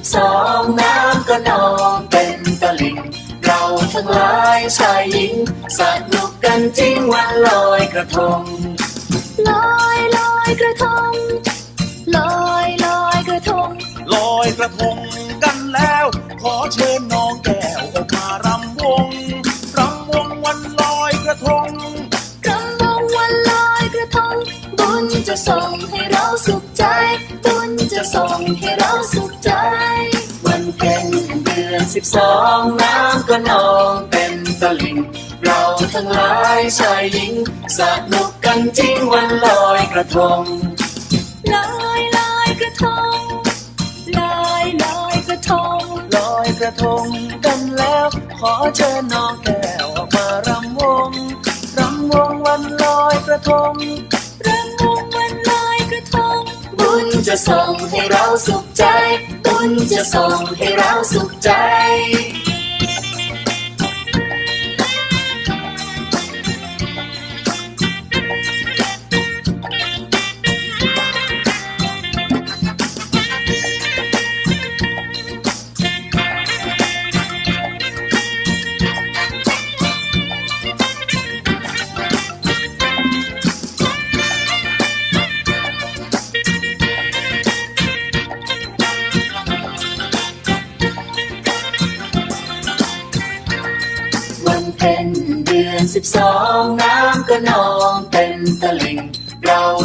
สิบสองน้ำก็นองเต็มตลิ่งเราทั้งหลายชายหญิงสนุกกันจริงวันลอยกระทง ลอยลอยกระทง ลอยลอยกระทง ลอยกระทงกันแล้ว ขอเชิญน้องแก้วออกมารำวงรำวงวันลอยกระทงรำวงวันลอยกระทงบุญจะส่งให้ สิบสองน้ำก็นองเต็มตลิ่ง เราทั้งหลายชายหญิงสนุกกันจริงวันลอยกระทงลอยลอยกระทงลอยลอยกระทงลอยกระทงกันแล้ว ขอเชิญน้องแก้วออกมารำวงรำวงวันลอยกระทงรำวงวันลอยกระทงบุญจะส่งให้เราสุขใจ จะส่งให้เราสุขใจ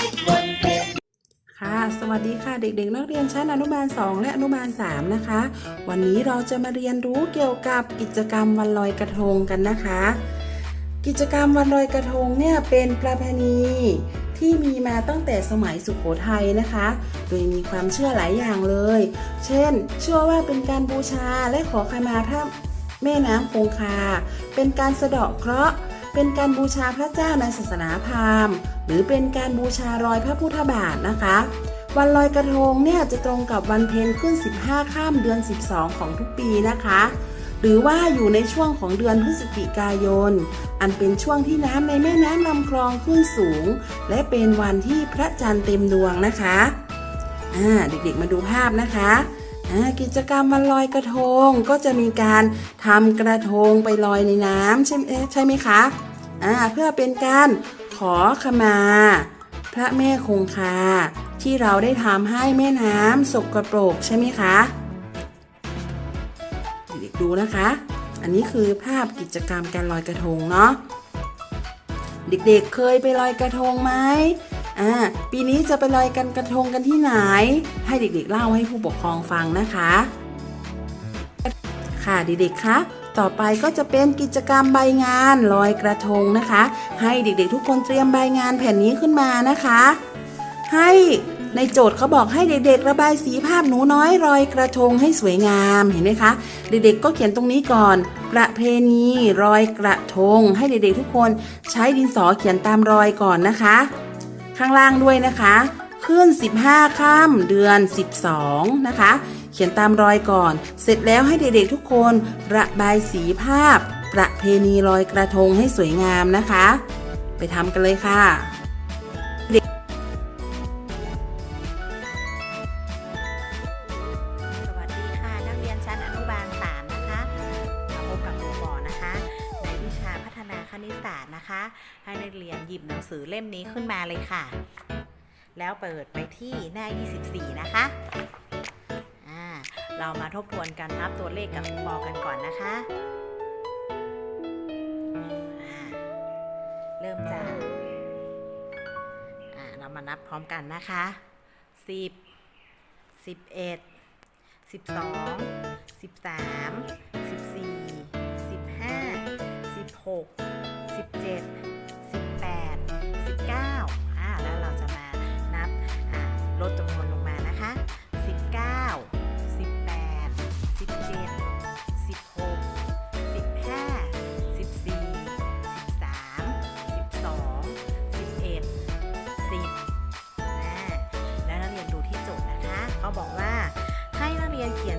็ญ ค่ะสวัสดีค่ะเด็กๆ นักเรียนชั้นอนุบาล 2 และอนุบาล 3 นะคะ วันนี้เราจะมาเรียนรู้เกี่ยวกับกิจกรรมวันลอยกระทงกันนะคะ กิจกรรมวันลอยกระทงเนี่ยเป็นประเพณีที่มีมาตั้งแต่สมัยสุขโขทัยนะคะ โดยมีความเชื่อหลายอย่างเลย เช่น เชื่อว่าเป็นการบูชาและขอขมาพระแม่น้ำคงคา เป็นการสะเดาะเคราะห์ เป็นการบูชาพระเจ้าในศาสนาพราหมณ์ หรือเป็นการบูชารอยพระพุทธบาทนะคะ วันลอยกระทงเนี่ยจะตรงกับวันเพ็ญขึ้น 15 ข้ามเดือน 12 ของทุกปีนะคะ หรือว่าอยู่ในช่วงของเดือนพฤศจิกายน อันเป็นช่วงที่น้ำในแม่น้ำลำคลองขึ้นสูง และเป็นวันที่พระจันทร์เต็มดวงนะคะอ่าเด็กๆมาดูภาพนะคะ กิจกรรมวันลอยกระทงก็จะมีการทำกระทงไปลอยในน้ำใช่ไหมใช่ไหมคะอ่าเพื่อเป็นการขอขมา พระแม่คงคาที่เราได้ทำให้แม่น้ำสกปรกใช่ไหมคะเด็กดูนะคะ อันนี้คือภาพกิจกรรมการลอยกระทงเนาะเด็กๆเคยไปลอยกระทงไหม อ่าปีนี้จะไปลอยกันกระทงกันที่ไหน ให้เด็กๆเล่าให้ผู้ปกครองฟังนะคะ ค่ะเด็กๆคะต่อไปก็จะเป็นกิจกรรมใบงานลอยกระทงนะคะ ให้เด็กๆทุกคนเตรียมใบงานแผ่นนี้ขึ้นมานะคะ ให้ในโจทย์เขาบอกให้เด็กๆ ระบายสีภาพหนูน้อยลอยกระทงให้สวยงามเห็นไหมคะ เด็กๆก็เขียนตรงนี้ก่อน ประเพณีรอยกระทง ให้เด็กๆทุกคนใช้ดินสอเขียนตามรอยก่อนนะคะ ข้างล่างด้วยนะคะ ขึ้น 15 ข้ามเดือน 12 นะคะ เขียนตามรอยก่อน เสร็จแล้วให้เด็กๆทุกคนระบายสีภาพ ประเพณีลอยกระทงให้สวยงามนะคะ ไปทำกันเลยค่ะ คะ ให้นักเรียนหยิบหนังสือเล่มนี้ขึ้นมาเลยค่ะ แล้วเปิดไปที่หน้า 24 นะคะเรามาทบทวนการนับตัวเลขกับปอกันก่อนนะคะ เริ่มจากเรามานับพร้อมกันนะคะ 10 11 12 13 14 15 16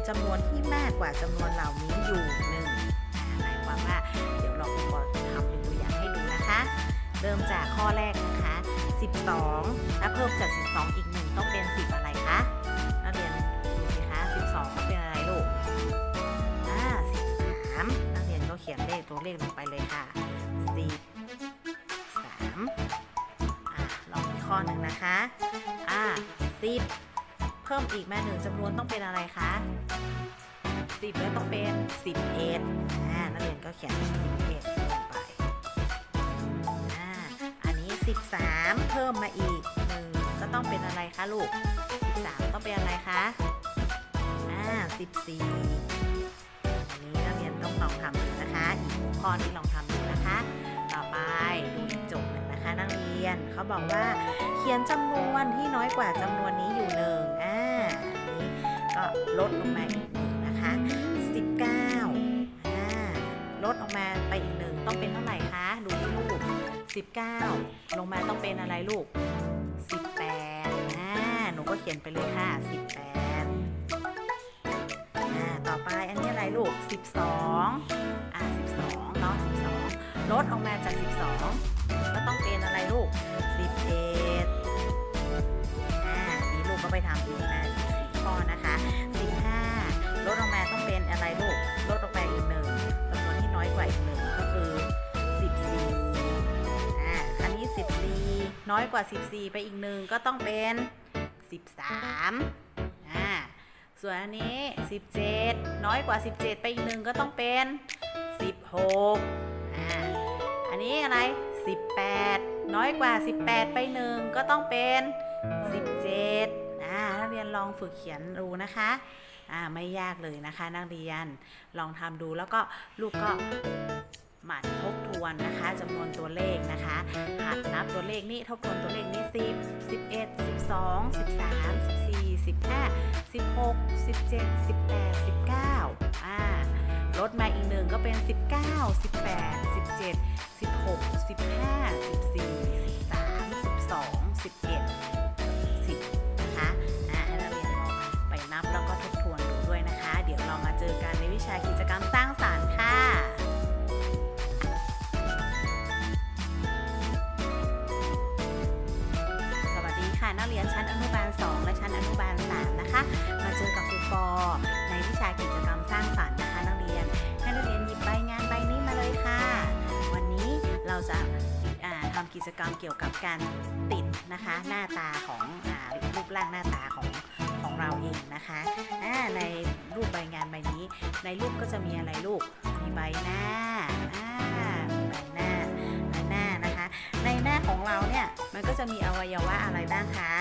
จำนวนที่มากกว่าจำนวนเหล่านี้อยู่หนึ่งหมายความว่าเดี๋ยวเราครูปอทำเป็นตัวอย่างให้ดูนะคะ เริ่มจากข้อแรกนะคะ 12ถ้าเพิ่มจาก 12 อีกหนึ่งต้องเป็น 10 อะไรคะนักเรียนดูสิคะ 12ต้องเป็นอะไรลูกอ่า13นักเรียนก็เขียนเลขตัวเลขลงไปเลยค่ะ 10 3อะลองอีกข้อหนึ่งนะคะอ่า10 พิ่มอีกมาหนึ่งจำนวนต้องเป็นอะไรคะ10แล้วต้องเป็น11อ่านักเรียนก็เขียน11ลงไปอ่าอันนี้13เพิ่มมาอีกหนึ่งก็ต้องเป็นอะไรคะลูก13ต้องเป็นอะไรคะอ่า14อันนี้นักเรียนต้องลองทำดูนะคะอีกหัวข้อนี้ลองทำดูนะคะ ต่อไปดูอีกโจทย์หนึ่งนะคะนักเรียนเขาบอกว่าเขียนจำนวนที่น้อยกว่าจำนวนนี้อยู่หนึ่งอ่าอันนี้ ก็ลดลงมาอีกหนึ่งนะคะ 19อ่าลดออกมาไปอีกหนึ่งต้องเป็นเท่าไหร่คะดูที่ลูก19 ลงมาต้องเป็นอะไรลูก 18อ่าหนูก็เขียนไปเลยค่ะ 18อ่าต่อไปอันนี้อะไรลูก 12อ่า12เนาะ12 ลดออกมาจาก 12 ก็ต้องเป็นอะไรลูก 11อ่านี่ลูกก็ไปทำดูมา ข้อนะคะ15ลดออกมาต้องเป็นอะไรลูกลดออกไปอีกหนึ่งจำนวนที่น้อยกว่าอีกหนึ่งก็คือ14อ่าอันนี้14น้อยกว่า14ไปอีกหนึ่งก็ต้องเป็น13อ่าส่วนอันนี้17น้อยกว่า17ไปอีกหนึ่งก็ต้องเป็น16อ่าอันนี้อะไร18น้อยกว่า18ไปหนึ่งก็ต้องเป็น17 เรียนลองฝึกเขียนดูนะคะอ่าไม่ยากเลยนะคะ นักเรียนลองทำดูแล้วก็ลูกก็หมั่นทบทวนนะคะจำนวนตัวเลขนะคะหัดนับตัวเลขนี้ทบทวนตัวเลขนี้10 11 12 13 14 15 16 17 18 19อ่าลดมาอีกหนึ่งก็เป็น 19 18 17 16 15 14 นุบาล 2 และชั้นอนุบาล 3 นะคะ มาเจอกับครูปอในวิชากิจกรรมสร้างสรรค์นะคะนักเรียนให้นักเรียนหยิบใบงานใบนี้มาเลยค่ะ วันนี้เราจะาทำกิจกรรมเกี่ยวกับการติดนะคะหน้าตาของอรูปร่างหน้าตาของของเราเองนะคะในรูปใบงานใบนี้ ในรูปก็จะมีอะไรลูก มีใบหน้าอ่ามีใบหน้าใบหน้านะคะ ในหน้าของเราเนี่ยมันก็จะมีอวัยวะอะไรบ้างคะ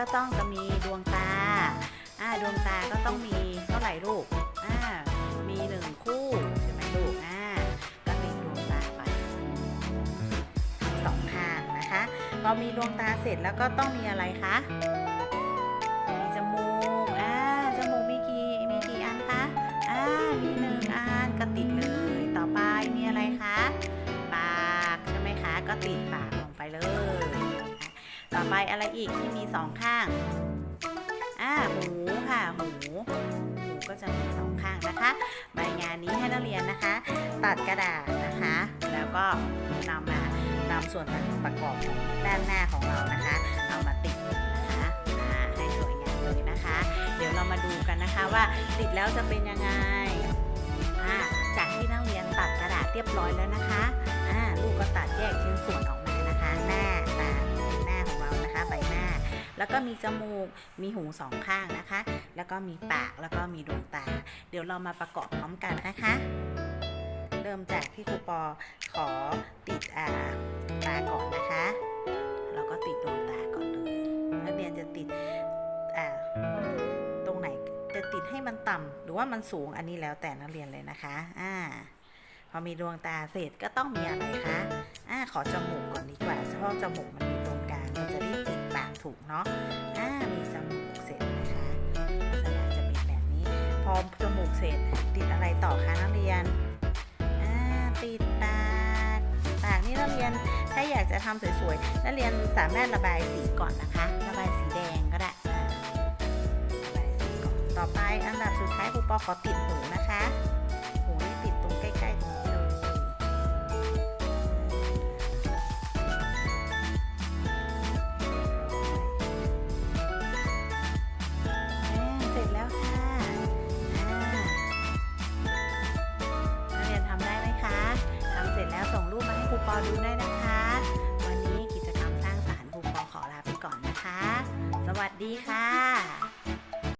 ก็ต้องจะมีดวงตาอ่าดวงตาก็ต้องมีเท่าไหร่ลูกอ่ามีหนึ่งคู่ใช่ไหมลูกอ่าก็ติดดวงตาไปทั้งสองข้างนะคะพอมีดวงตาเสร็จแล้วก็ต้องมีอะไรคะ อไปอะไรอีกที่มีสองข้างอ่าหูค่ะหูหูก็จะมีสองข้างนะคะใบงานนี้ให้นักเรียนนะคะ ตัดกระดาษนะคะ แล้วก็นำมานำส่วนประกอบของด้านหน้าของเรานะคะ เอามาติดนะคะให้สวยงามเลยนะคะ เดี๋ยวเรามาดูกันนะคะว่าติดแล้วจะเป็นยังไงอ่าจากที่นักเรียนตัดกระดาษเรียบร้อยแล้วนะคะอ่าลูกก็ตัดแยกชิ้นส่วนออกมานะคะหน้า นะคะใบหน้า แล้วก็มีจมูก มีหูสองข้างนะคะ แล้วก็มีปากแล้วก็มีดวงตา เดี๋ยวเรามาประกอบพร้อมกันนะคะ เริ่มจากที่ครูปอขอติดอ่าตาก่อนนะคะ เราก็ติดดวงตาก่อนเลยนักเรียนจะติดอ่าตรงไหนจะติดให้มันต่ำหรือว่ามันสูงอันนี้แล้วแต่นักเรียนเลยนะคะอ่าพอมีดวงตาเสร็จก็ต้องมีอะไรคะ อ่า ขอจมูกก่อนดีกว่า เพราะจมูก ถูกเนาะอ่ามีจมูกเสร็จนะคะลักษณะจะเป็นแบบนี้ พอจมูกเสร็จติดอะไรต่อคะนักเรียนอ่าติดปากปากนี่นักเรียนถ้าอยากจะทำสวยๆนักเรียนสามารถระบายสีก่อนนะคะ ระบายสีแดงก็ได้อ่าระบายสีก่อนต่อไปอันดับสุดท้ายครูปอขอติดหูนะคะ ดูได้นะคะ